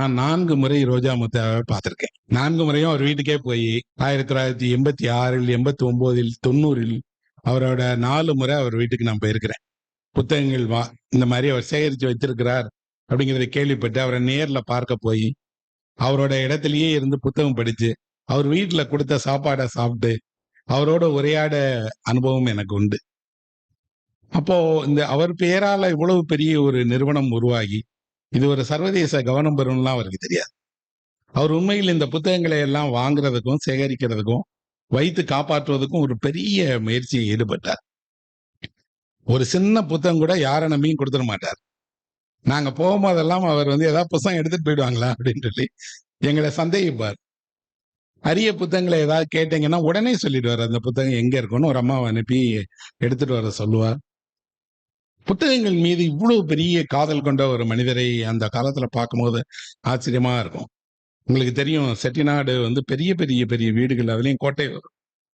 நான் நான்கு முறை ரோஜா முத்தாவை பார்த்திருக்கேன். நான்கு முறையும் அவர் வீட்டுக்கே போய் ஆயிரத்தி தொள்ளாயிரத்தி எண்பத்தி ஆறில் எண்பத்தி ஒன்பதில் தொண்ணூறில் அவரோட நாலு முறை அவர் வீட்டுக்கு நான் போயிருக்கிறேன். புத்தகங்கள் வா இந்த மாதிரி அவர் சேகரித்து வைத்திருக்கிறார் அப்படிங்கிறத கேள்விப்பட்டு அவரை நேர்ல பார்க்க போய் அவரோட இடத்துலயே இருந்து புத்தகம் படிச்சு அவர் வீட்டுல கொடுத்த சாப்பாடை சாப்பிட்டு அவரோட உரையாட அனுபவம் எனக்கு உண்டு. அப்போ இந்த அவர் பெயரால இவ்வளவு பெரிய ஒரு நிறுவனம் உருவாகி இது ஒரு சர்வதேச கவனம் பெறும்லாம் அவருக்கு தெரியாது. அவர் உண்மையில் இந்த புத்தகங்களை எல்லாம் வாங்குறதுக்கும் சேகரிக்கிறதுக்கும் வைத்து காப்பாற்றுவதற்கும் ஒரு பெரிய முயற்சியை ஈடுபட்டார். ஒரு சின்ன புத்தகம் கூட யாரை நம்பியும் கொடுத்துட மாட்டார். நாங்க போகும்போதெல்லாம் அவர் வந்து ஏதாவது புத்தகம் எடுத்துட்டு போயிடுவாங்களா அப்படின்னு சொல்லி எங்களை சந்தேகிப்பார். அரிய புத்தகங்களை ஏதாவது கேட்டீங்கன்னா உடனே சொல்லிடுவார். அந்த புத்தகம் எங்க இருக்குன்னு ஒரு அம்மாவை அனுப்பி எடுத்துட்டு வர சொல்லுவார். புத்தகங்கள் மீது இவ்வளவு பெரிய காதல் கொண்ட ஒரு மனிதரை அந்த காலத்துல பார்க்கும்போது ஆச்சரியமா இருக்கும். உங்களுக்கு தெரியும் செட்டிநாடு வந்து பெரிய பெரிய பெரிய வீடுகள் அதுலயும் கோட்டை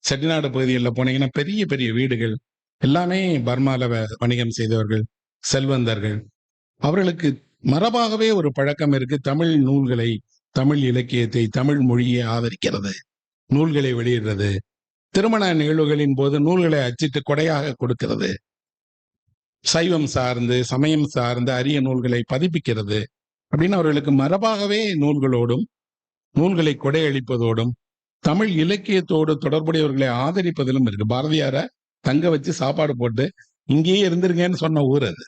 செட்டிநாடு பகுதிகளில் போனீங்கன்னா பெரிய பெரிய வீடுகள் எல்லாமே பர்மால வணிகம் செய்தவர்கள் செல்வந்தர்கள். அவர்களுக்கு மரபாகவே ஒரு பழக்கம் இருக்கு. தமிழ் நூல்களை தமிழ் இலக்கியத்தை தமிழ் மொழியை ஆதரிக்கிறது நூல்களை வெளியிடுறது. திருமண நிகழ்வுகளின் போது நூல்களை அச்சிட்டு கொடையாக கொடுக்கிறது. சைவம் சார்ந்து சமயம் சார்ந்து அரிய நூல்களை பதிப்பிக்கிறது அப்படின்னு அவர்களுக்கு மரபாகவே நூல்களோடும் நூல்களை கொடையளிப்பதோடும் தமிழ் இலக்கியத்தோடு தொடர்புடையவர்களை ஆதரிப்பதிலும் இருக்கு. பாரதியார தங்க வச்சு சாப்பாடு போட்டு இங்கேயே இருந்திருங்கன்னு சொன்ன ஊர் அது.